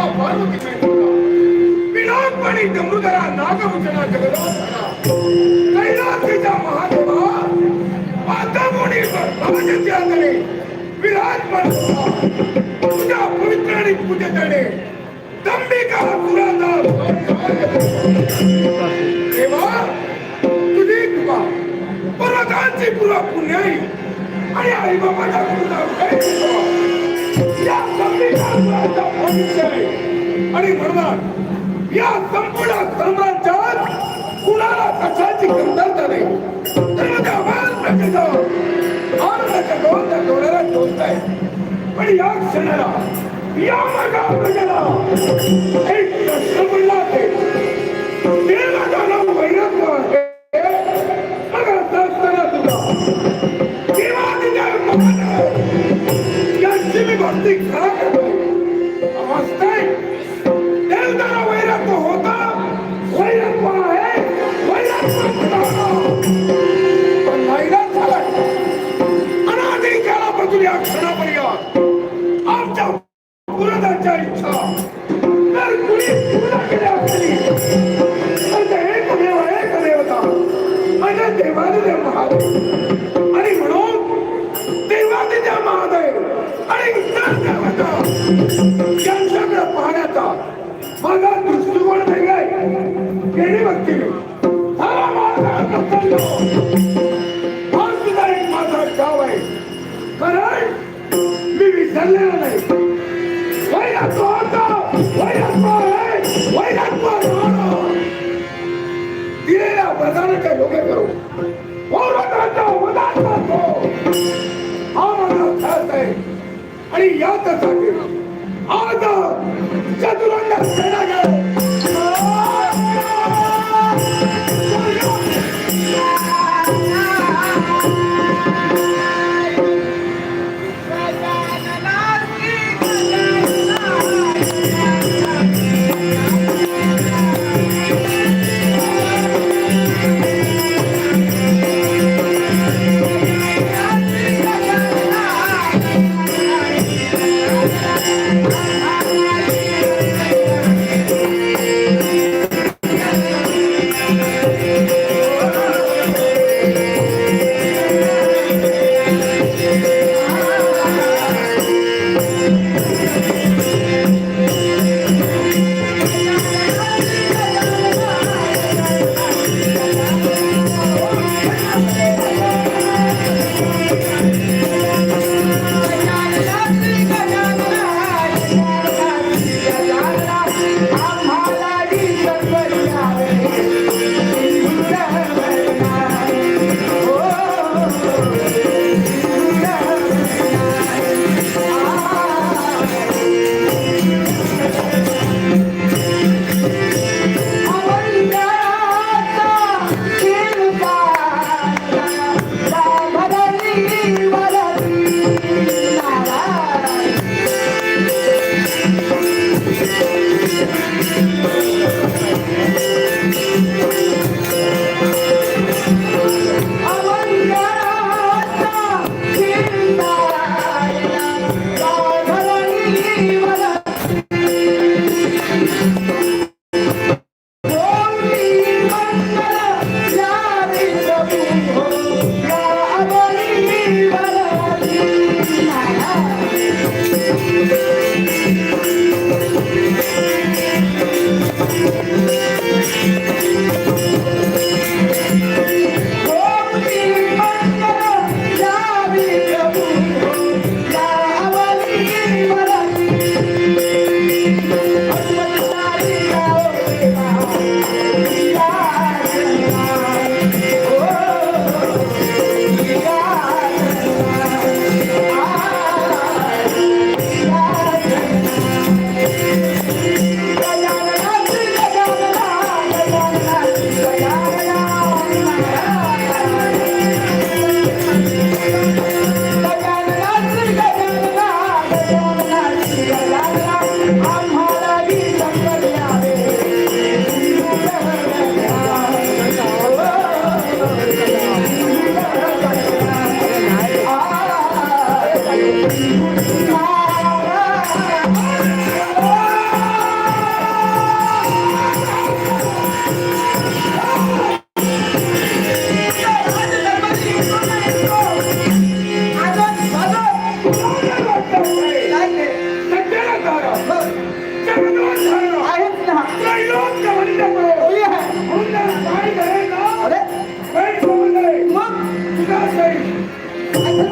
Oh, why would you मैत्रिणा. विनापणी डमरुधरा Nagabhushana जगदाधरा. कैलासीचा Mahadeva पातामुनी भगवंताकडे विराजमान होता. तुझ्या पवित्र आणि पूजेकडे दंबिका पुराचा देवा तुझी कृपा पर्वतांची पुरा पुण्याई आणि आई बाबाचा कृपा या संविधान मुलाचा भविष्य आहे. आणि म्हणून या संपूर्ण साम्राज्यात कुणाला कशाची कमतरता नाही. धर्माच्या आनंदाच्या डोळ्याला आहे. पण या क्षणाला या मार्गावर प्रजेला एक प्रश्न पडला ते आणि म्हणून देवादिदेव महादेव आणि यांच्याकडे पाहण्याचा माझा दृष्टिकोन वेगळा केली भक्ती हा सुद्धा एक माझा गाव आहे. कारण मी विसरलेला नाही. दिलेल्या वरदानाच्या योग्य करू हा माझा ध्यास आहे आणि याच्यासाठी आज चतुरंग सेना Música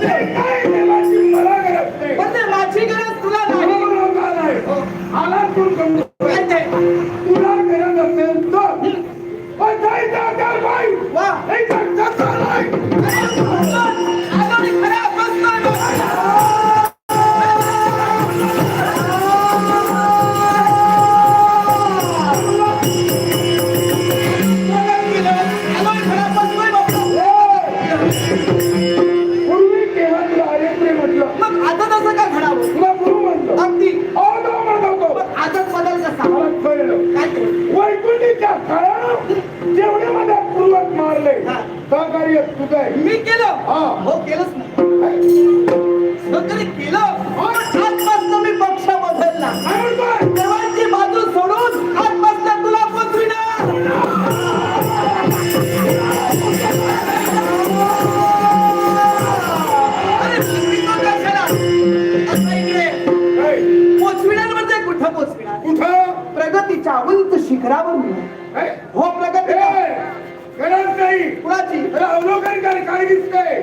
Take अवलोकन कर काय दिसतंय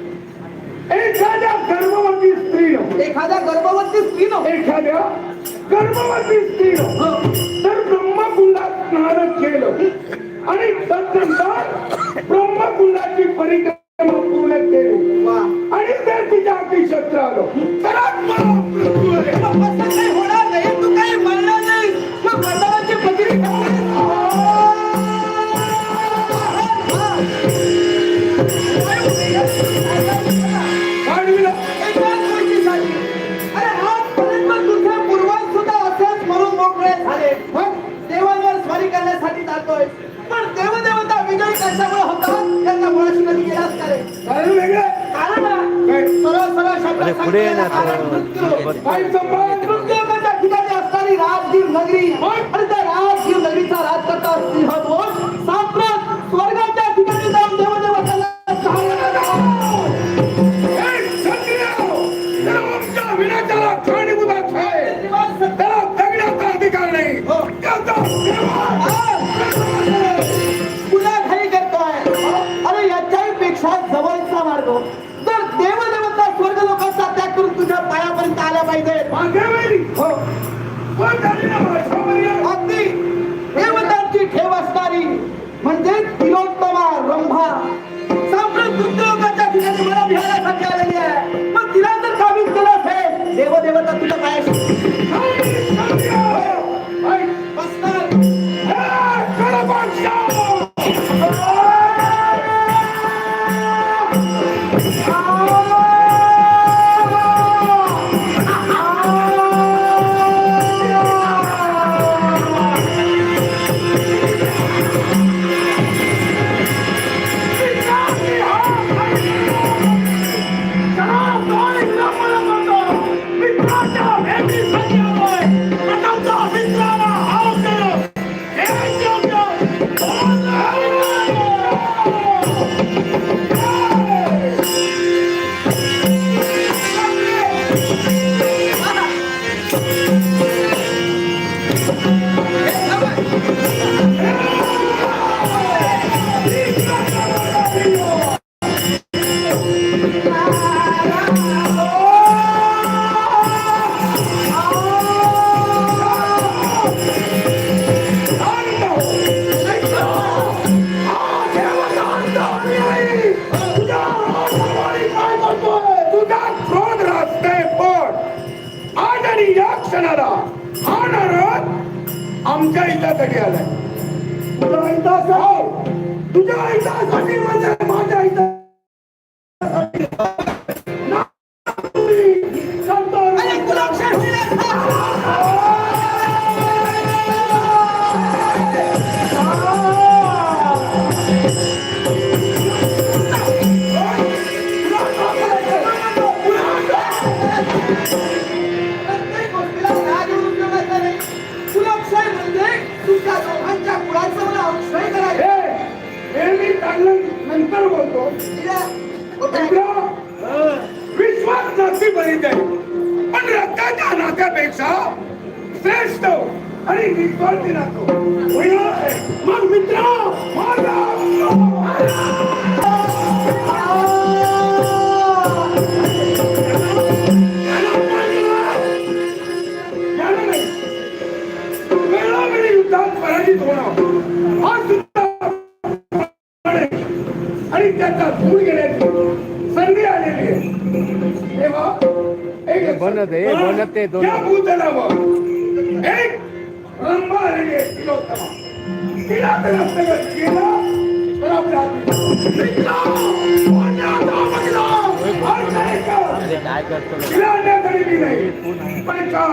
एखाद्या गर्भवती स्त्री हो. एखाद्या गर्भवती स्त्री एखाद्या गर्भवती स्त्री हो. तर ब्रह्मकुंडात स्नान केलं. आणि तत्नंतर ब्रह्मकुंडाची परिक्रमा आणि जर तिच्या अतिशत्र आलो तर मृत्यू आहे રાજગીર નગરી केल्या पाहिजे. हो. अगदी देवतांची ठेव असणारी म्हणजे तिलोत्तमा रंभा. এই नंतर बोलतो मित्र, विश्वास जाती बरीच आहे पण रक्ताच्या नात्यापेक्षा श्रेष्ठ आणि निस्वार्थी नातो होय ना? मग मित्र एक बनत आहे. बनत आहे दोन. एक रंभा आलेली आहे तिलोत्तमा तिला तर हस्तगत केलं तर आपल्या हाती मित्र, अन्याचा बघला. अर्थ आहे का? काय करतो तिला आणण्यासाठी मी नाही पण काळ